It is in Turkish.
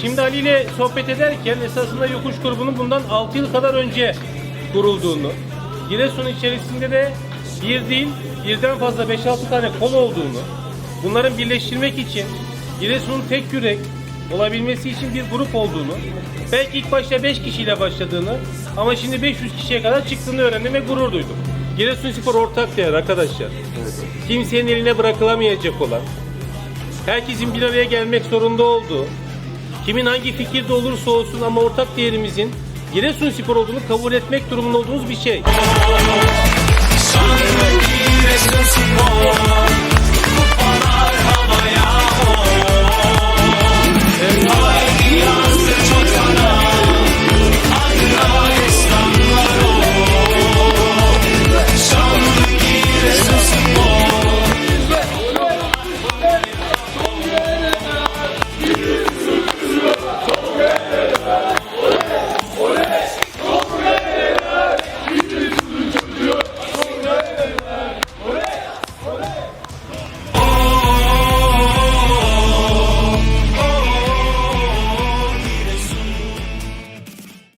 Ali ile sohbet ederken esasında yokuş grubunun bundan 6 yıl kadar önce kurulduğunu, Giresun içerisinde de bir değil, birden fazla 5-6 tane kol olduğunu, bunların birleştirmek için Giresun'un tek yürek olabilmesi için bir grup olduğunu, belki ilk başta 5 kişiyle başladığını ama şimdi 500 kişiye kadar çıktığını öğrendim ve gurur duydum. Giresunspor ortak değer arkadaşlar. Kimsenin eline bırakılamayacak olan, herkesin bir araya gelmek zorunda olduğu, kimin hangi fikirde olursa olsun ama ortak değerimizin Giresunspor olduğunu kabul etmek durumunda olduğumuz bir şey. Sanırım